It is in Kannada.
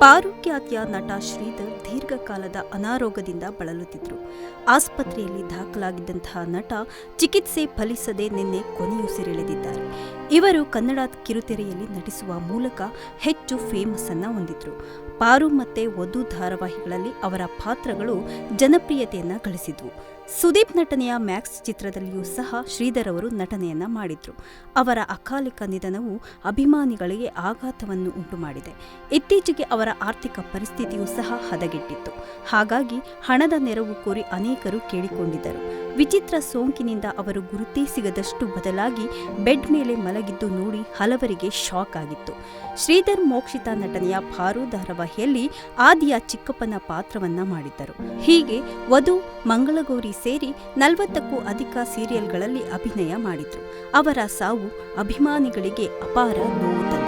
ಪಾರುಖ್ಯಾತಿಯ ನಟ ಶ್ರೀಧರ್ ದೀರ್ಘಕಾಲದ ಅನಾರೋಗ್ಯದಿಂದ ಬಳಲುತ್ತಿದ್ದರು ಆಸ್ಪತ್ರೆಯಲ್ಲಿ ದಾಖಲಾಗಿದ್ದಂತಹ ನಟ ಚಿಕಿತ್ಸೆ ಫಲಿಸದೆ ನಿನ್ನೆ ಕೊನೆಯುಸಿರೆಳೆದಿದ್ದಾರೆ. ಇವರು ಕನ್ನಡ ಕಿರುತೆರೆಯಲ್ಲಿ ನಟಿಸುವ ಮೂಲಕ ಹೆಚ್ಚು ಫೇಮಸ್ ಅನ್ನ ಹೊಂದಿದ್ರು. ಪಾರು ಮತ್ತೆ ವಧು ಧಾರಾವಾಹಿಗಳಲ್ಲಿ ಅವರ ಪಾತ್ರಗಳು ಜನಪ್ರಿಯತೆಯನ್ನ ಗಳಿಸಿದ್ವು. ಸುದೀಪ್ ನಟನೆಯ ಮ್ಯಾಕ್ಸ್ ಚಿತ್ರದಲ್ಲಿಯೂ ಸಹ ಶ್ರೀಧರ್ ಅವರು ನಟನೆಯನ್ನ ಮಾಡಿದ್ರು. ಅವರ ಅಕಾಲಿಕ ನಿಧನವು ಅಭಿಮಾನಿಗಳಿಗೆ ಆಘಾತವನ್ನು ಉಂಟುಮಾಡಿದೆ. ಇತ್ತೀಚೆಗೆ ಅವರ ಆರ್ಥಿಕ ಪರಿಸ್ಥಿತಿಯೂ ಸಹ ಹದಗೆಟ್ಟಿತ್ತು. ಹಾಗಾಗಿ ಹಣದ ನೆರವು ಕೋರಿ ಅನೇಕರು ಕೇಳಿಕೊಂಡಿದ್ದರು. ವಿಚಿತ್ರ ಸೋಂಕಿನಿಂದ ಅವರು ಗುರುತೇ ಸಿಗದಷ್ಟು ಬದಲಾಗಿ ಬೆಡ್ ಮೇಲೆ ಮಲಗಿದ್ದು ನೋಡಿ ಹಲವರಿಗೆ ಶಾಕ್ ಆಗಿತ್ತು. ಶ್ರೀಧರ್ ಮೋಕ್ಷಿತಾ ನಟನೆಯ ಭಾರು ಧಾರಾವಾಹಿಯಲ್ಲಿ ಆದಿಯ ಚಿಕ್ಕಪ್ಪನ ಪಾತ್ರವನ್ನ ಮಾಡಿದ್ದರು. ಹೀಗೆ ವಧು, ಮಂಗಳಗೌರಿ ಸೇರಿ ನಲವತ್ತಕ್ಕೂ ಅಧಿಕ ಸೀರಿಯಲ್ಗಳಲ್ಲಿ ಅಭಿನಯ ಮಾಡಿದ್ರು. ಅವರ ಸಾವು ಅಭಿಮಾನಿಗಳಿಗೆ ಅಪಾರ ನೋವು